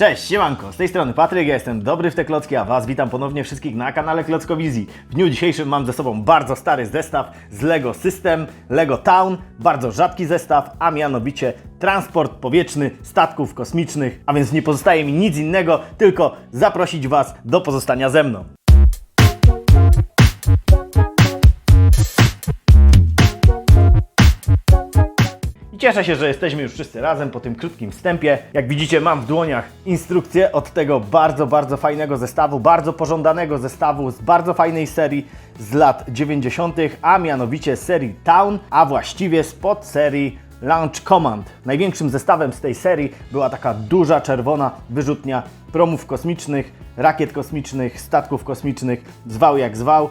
Cześć, siemanko, z tej strony Patryk, ja jestem Dobry w te klocki, a Was witam ponownie wszystkich na kanale Klockowizji. W dniu dzisiejszym mam ze sobą bardzo stary zestaw z LEGO System, LEGO Town, bardzo rzadki zestaw, a mianowicie transport powietrzny statków kosmicznych, a więc nie pozostaje mi nic innego, tylko zaprosić Was do pozostania ze mną. Cieszę się, że jesteśmy już wszyscy razem po tym krótkim wstępie. Jak widzicie, mam w dłoniach instrukcję od tego bardzo, bardzo fajnego zestawu, bardzo pożądanego zestawu z bardzo fajnej serii z lat 90., a mianowicie serii Town, a właściwie spod serii Launch Command. Największym zestawem z tej serii była taka duża czerwona wyrzutnia promów kosmicznych, rakiet kosmicznych, statków kosmicznych, zwał jak zwał.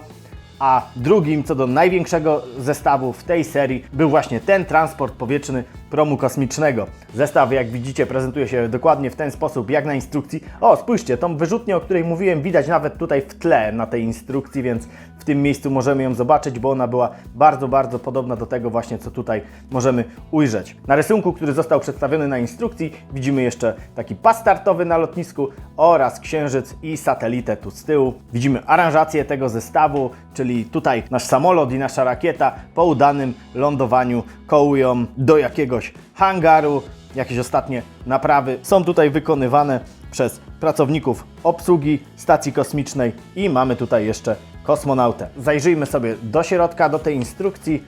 A drugim, co do największego zestawu w tej serii, był właśnie ten transport powietrzny promu kosmicznego. Zestaw, jak widzicie, prezentuje się dokładnie w ten sposób, jak na instrukcji. O, spójrzcie, tą wyrzutnię, o której mówiłem, widać nawet tutaj w tle na tej instrukcji, więc w tym miejscu możemy ją zobaczyć, bo ona była bardzo, bardzo podobna do tego właśnie, co tutaj możemy ujrzeć. Na rysunku, który został przedstawiony na instrukcji, widzimy jeszcze taki pas startowy na lotnisku oraz księżyc i satelitę tu z tyłu. Widzimy aranżację tego zestawu, czyli tutaj nasz samolot i nasza rakieta po udanym lądowaniu kołują do jakiegoś hangaru. Jakieś ostatnie naprawy są tutaj wykonywane przez pracowników obsługi stacji kosmicznej i mamy tutaj jeszcze kosmonautę. Zajrzyjmy sobie do środka, do tej instrukcji.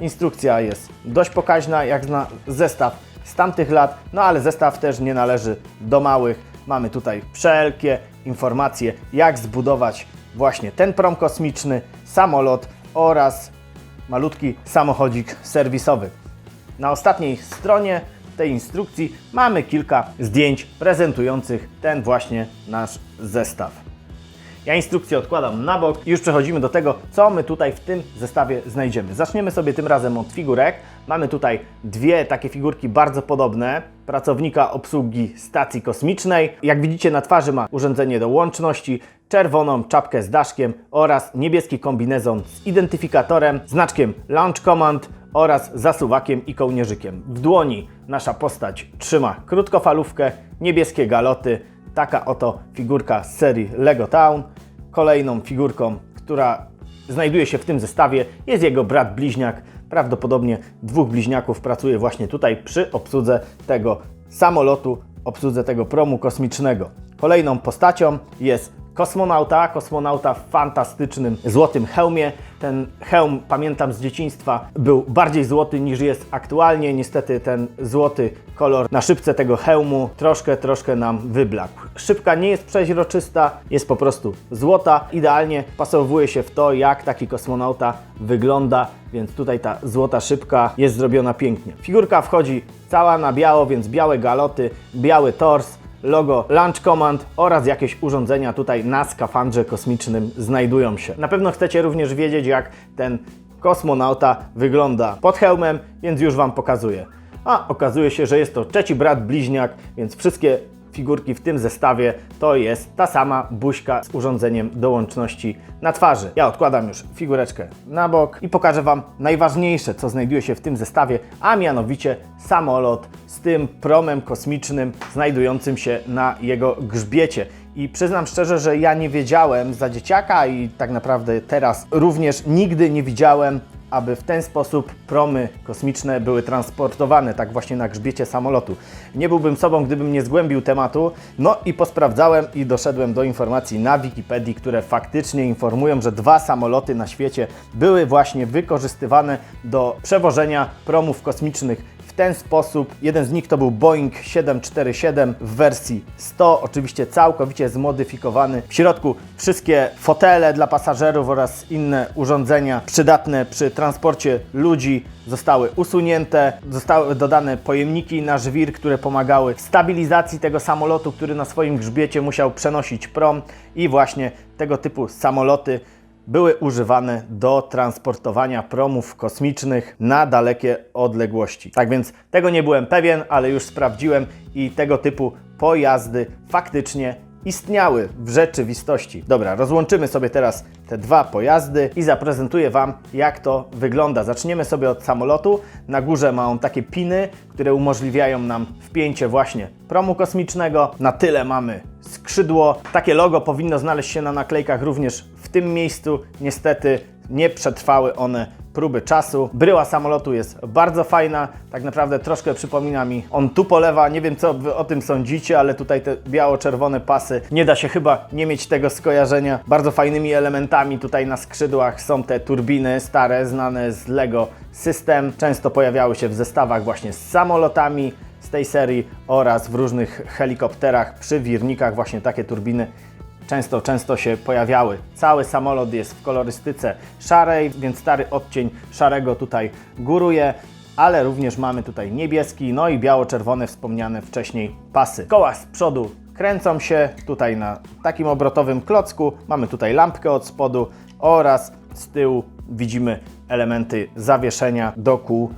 Instrukcja jest dość pokaźna, jak na zestaw z tamtych lat, no ale zestaw też nie należy do małych. Mamy tutaj wszelkie informacje, jak zbudować właśnie ten prom kosmiczny, samolot oraz malutki samochodzik serwisowy. Na ostatniej stronie tej instrukcji mamy kilka zdjęć prezentujących ten właśnie nasz zestaw. Ja instrukcję odkładam na bok i już przechodzimy do tego, co my tutaj w tym zestawie znajdziemy. Zaczniemy sobie tym razem od figurek. Mamy tutaj dwie takie figurki bardzo podobne. Pracownika obsługi stacji kosmicznej. Jak widzicie na twarzy ma urządzenie do łączności, czerwoną czapkę z daszkiem oraz niebieski kombinezon z identyfikatorem, znaczkiem Launch Command oraz zasuwakiem i kołnierzykiem. W dłoni nasza postać trzyma krótkofalówkę, niebieskie galoty, Taka oto figurka z serii Lego Town. Kolejną figurką, która znajduje się w tym zestawie, jest jego brat bliźniak. Prawdopodobnie dwóch bliźniaków pracuje właśnie tutaj przy obsłudze tego samolotu, obsłudze tego promu kosmicznego. Kolejną postacią jest kosmonauta, kosmonauta w fantastycznym złotym hełmie. Ten hełm, pamiętam z dzieciństwa, był bardziej złoty niż jest aktualnie. Niestety ten złoty kolor na szybce tego hełmu troszkę, troszkę nam wyblakł. Szybka nie jest przeźroczysta, jest po prostu złota. Idealnie pasowuje się w to, jak taki kosmonauta wygląda, więc tutaj ta złota szybka jest zrobiona pięknie. Figurka wchodzi cała na biało, więc białe galoty, biały tors, logo Launch Command oraz jakieś urządzenia tutaj na skafandrze kosmicznym znajdują się. Na pewno chcecie również wiedzieć, jak ten kosmonauta wygląda pod hełmem, więc już Wam pokazuję. A okazuje się, że jest to trzeci brat bliźniak, więc wszystkie figurki w tym zestawie to jest ta sama buźka z urządzeniem do łączności na twarzy. Ja odkładam już figureczkę na bok i pokażę Wam najważniejsze, co znajduje się w tym zestawie, a mianowicie samolot z tym promem kosmicznym znajdującym się na jego grzbiecie. I przyznam szczerze, że ja nie wiedziałem za dzieciaka i tak naprawdę teraz również nigdy nie widziałem aby w ten sposób promy kosmiczne były transportowane tak właśnie na grzbiecie samolotu. Nie byłbym sobą, gdybym nie zgłębił tematu. No i posprawdzałem i doszedłem do informacji na Wikipedii, które faktycznie informują, że dwa samoloty na świecie były właśnie wykorzystywane do przewożenia promów kosmicznych w ten sposób. Jeden z nich to był Boeing 747 w wersji 100, oczywiście całkowicie zmodyfikowany. W środku wszystkie fotele dla pasażerów oraz inne urządzenia przydatne przy transporcie ludzi zostały usunięte. Zostały dodane pojemniki na żwir, które pomagały w stabilizacji tego samolotu, który na swoim grzbiecie musiał przenosić prom i właśnie tego typu samoloty były używane do transportowania promów kosmicznych na dalekie odległości. Tak więc tego nie byłem pewien, ale już sprawdziłem i tego typu pojazdy faktycznie istniały w rzeczywistości. Dobra, rozłączymy sobie teraz te dwa pojazdy i zaprezentuję Wam, jak to wygląda. Zaczniemy sobie od samolotu. Na górze ma on takie piny, które umożliwiają nam wpięcie właśnie promu kosmicznego. Na tyle mamy skrzydło. Takie logo powinno znaleźć się na naklejkach również w tym miejscu. Niestety nie przetrwały one próby czasu. Bryła samolotu jest bardzo fajna, tak naprawdę troszkę przypomina mi on tu polewa, nie wiem co wy o tym sądzicie, ale tutaj te biało-czerwone pasy, nie da się chyba nie mieć tego skojarzenia. Bardzo fajnymi elementami tutaj na skrzydłach są te turbiny stare, znane z LEGO System. Często pojawiały się w zestawach właśnie z samolotami z tej serii oraz w różnych helikopterach przy wirnikach właśnie takie turbiny często, często się pojawiały. Cały samolot jest w kolorystyce szarej, więc stary odcień szarego tutaj góruje, ale również mamy tutaj niebieski, no i biało-czerwone wspomniane wcześniej pasy. Koła z przodu kręcą się tutaj na takim obrotowym klocku. Mamy tutaj lampkę od spodu oraz z tyłu widzimy elementy zawieszenia do kół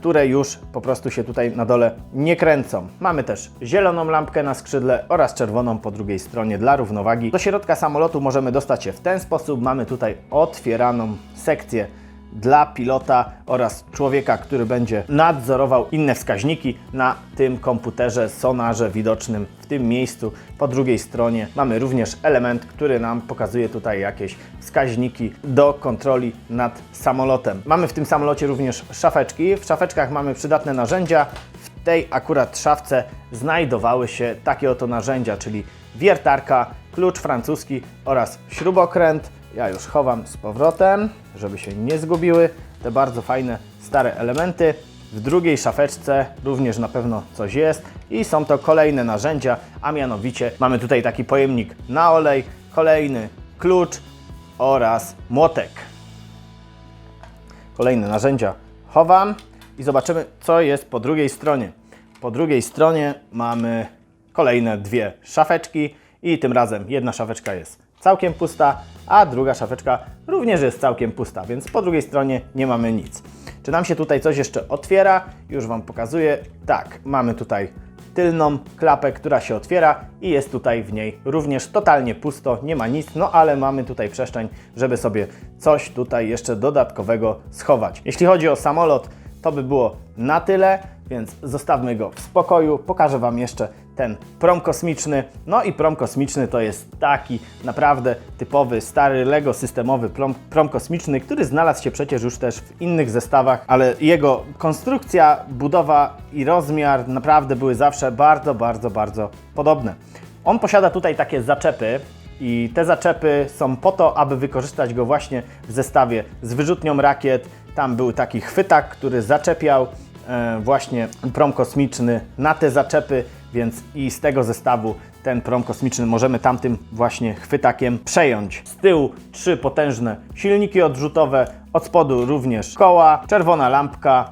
które już po prostu się tutaj na dole nie kręcą. Mamy też zieloną lampkę na skrzydle oraz czerwoną po drugiej stronie dla równowagi. Do środka samolotu możemy dostać się w ten sposób. Mamy tutaj otwieraną sekcję dla pilota oraz człowieka, który będzie nadzorował inne wskaźniki na tym komputerze, sonarze widocznym w tym miejscu. Po drugiej stronie mamy również element, który nam pokazuje tutaj jakieś wskaźniki do kontroli nad samolotem. Mamy w tym samolocie również szafeczki. W szafeczkach mamy przydatne narzędzia. W tej akurat szafce znajdowały się takie oto narzędzia, czyli wiertarka, klucz francuski oraz śrubokręt. Ja już chowam z powrotem, żeby się nie zgubiły te bardzo fajne stare elementy. W drugiej szafeczce również na pewno coś jest i są to kolejne narzędzia, a mianowicie mamy tutaj taki pojemnik na olej, kolejny klucz oraz młotek. Kolejne narzędzia chowam i zobaczymy, co jest po drugiej stronie. Po drugiej stronie mamy kolejne dwie szafeczki i tym razem jedna szafeczka jest całkiem pusta, a druga szafeczka również jest całkiem pusta, więc po drugiej stronie nie mamy nic. Czy nam się tutaj coś jeszcze otwiera? Już Wam pokazuję. Tak, mamy tutaj tylną klapę, która się otwiera i jest tutaj w niej również totalnie pusto, nie ma nic, no ale mamy tutaj przestrzeń, żeby sobie coś tutaj jeszcze dodatkowego schować. Jeśli chodzi o samolot, to by było na tyle, więc zostawmy go w spokoju. Pokażę Wam jeszcze ten prom kosmiczny. No i prom kosmiczny to jest taki naprawdę typowy, stary Lego systemowy prom, prom kosmiczny, który znalazł się przecież już też w innych zestawach, ale jego konstrukcja, budowa i rozmiar naprawdę były zawsze bardzo, bardzo, bardzo podobne. On posiada tutaj takie zaczepy, i te zaczepy są po to, aby wykorzystać go właśnie w zestawie z wyrzutnią rakiet. Tam był taki chwytak, który zaczepiał właśnie prom kosmiczny na te zaczepy, więc i z tego zestawu ten prom kosmiczny możemy tamtym właśnie chwytakiem przejąć. Z tyłu trzy potężne silniki odrzutowe, od spodu również koła, czerwona lampka,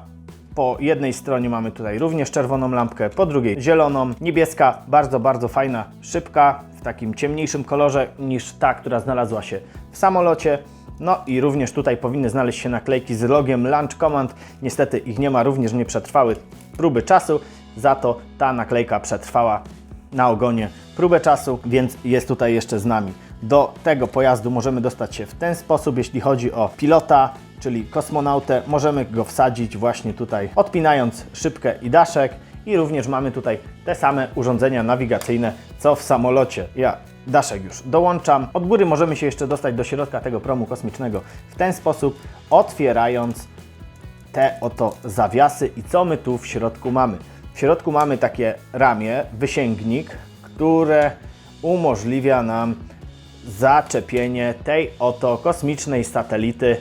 po jednej stronie mamy tutaj również czerwoną lampkę, po drugiej zieloną, niebieska, bardzo, bardzo fajna szybka w takim ciemniejszym kolorze niż ta, która znalazła się w samolocie. No i również tutaj powinny znaleźć się naklejki z logiem Launch Command. Niestety ich nie ma, również nie przetrwały próby czasu, za to ta naklejka przetrwała na ogonie próbę czasu, więc jest tutaj jeszcze z nami. Do tego pojazdu możemy dostać się w ten sposób, jeśli chodzi o pilota, czyli kosmonautę, możemy go wsadzić właśnie tutaj, odpinając szybkę i daszek i również mamy tutaj te same urządzenia nawigacyjne, co w samolocie. Ja daszek już dołączam. Od góry możemy się jeszcze dostać do środka tego promu kosmicznego w ten sposób, otwierając te oto zawiasy i co my tu w środku mamy. W środku mamy takie ramię, wysięgnik, które umożliwia nam zaczepienie tej oto kosmicznej satelity.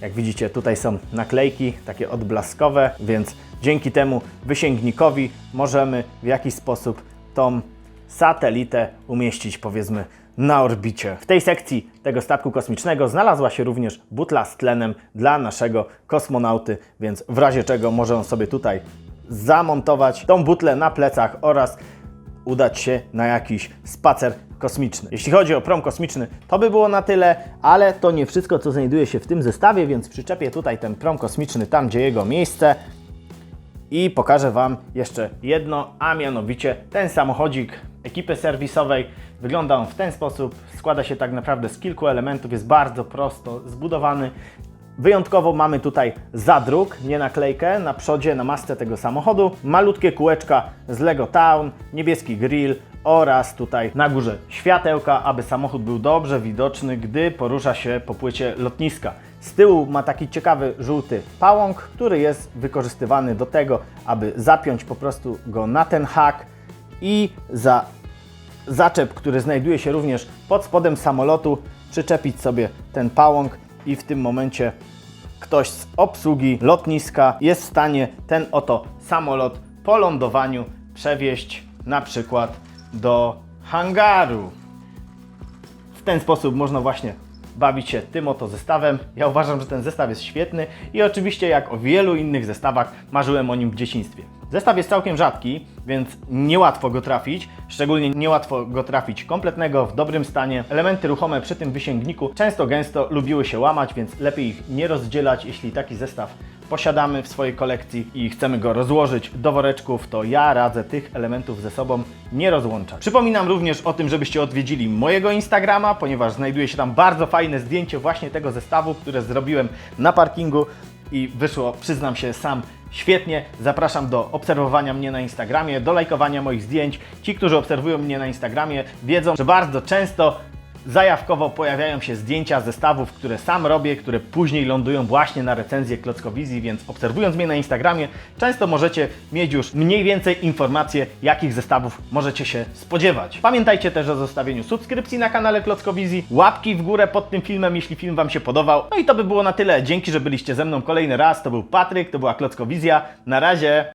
Jak widzicie, tutaj są naklejki takie odblaskowe, więc dzięki temu wysięgnikowi możemy w jakiś sposób tą satelitę umieścić powiedzmy na orbicie. W tej sekcji tego statku kosmicznego znalazła się również butla z tlenem dla naszego kosmonauty, więc w razie czego może on sobie tutaj zamontować tą butlę na plecach oraz udać się na jakiś spacer kosmiczny. Jeśli chodzi o prom kosmiczny, to by było na tyle, ale to nie wszystko, co znajduje się w tym zestawie, więc przyczepię tutaj ten prom kosmiczny tam, gdzie jego miejsce i pokażę Wam jeszcze jedno, a mianowicie ten samochodzik ekipy serwisowej. Wygląda on w ten sposób. Składa się tak naprawdę z kilku elementów, jest bardzo prosto zbudowany. Wyjątkowo mamy tutaj zadruk, nie naklejkę, na przodzie, na masce tego samochodu. Malutkie kółeczka z Lego Town, niebieski grill oraz tutaj na górze światełka, aby samochód był dobrze widoczny, gdy porusza się po płycie lotniska. Z tyłu ma taki ciekawy żółty pałąk, który jest wykorzystywany do tego, aby zapiąć po prostu go na ten hak i za zaczep, który znajduje się również pod spodem samolotu, przyczepić sobie ten pałąk i w tym momencie ktoś z obsługi lotniska jest w stanie ten oto samolot po lądowaniu przewieźć na przykład do hangaru. W ten sposób można właśnie bawić się tym oto zestawem. Ja uważam, że ten zestaw jest świetny i oczywiście jak o wielu innych zestawach marzyłem o nim w dzieciństwie. Zestaw jest całkiem rzadki, więc niełatwo go trafić, szczególnie niełatwo go trafić kompletnego, w dobrym stanie. Elementy ruchome przy tym wysięgniku często gęsto lubiły się łamać, więc lepiej ich nie rozdzielać, jeśli taki zestaw posiadamy w swojej kolekcji i chcemy go rozłożyć do woreczków, to ja radzę tych elementów ze sobą nie rozłączać. Przypominam również o tym, żebyście odwiedzili mojego Instagrama, ponieważ znajduje się tam bardzo fajne zdjęcie właśnie tego zestawu, które zrobiłem na parkingu i wyszło, przyznam się, sam świetnie. Zapraszam do obserwowania mnie na Instagramie, do lajkowania moich zdjęć. Ci, którzy obserwują mnie na Instagramie, wiedzą, że bardzo często zajawkowo pojawiają się zdjęcia zestawów, które sam robię, które później lądują właśnie na recenzję Klockowizji, więc obserwując mnie na Instagramie, często możecie mieć już mniej więcej informacje, jakich zestawów możecie się spodziewać. Pamiętajcie też o zostawieniu subskrypcji na kanale Klockowizji, łapki w górę pod tym filmem, jeśli film Wam się podobał. No i to by było na tyle. Dzięki, że byliście ze mną kolejny raz. To był Patryk, to była Klockowizja. Na razie.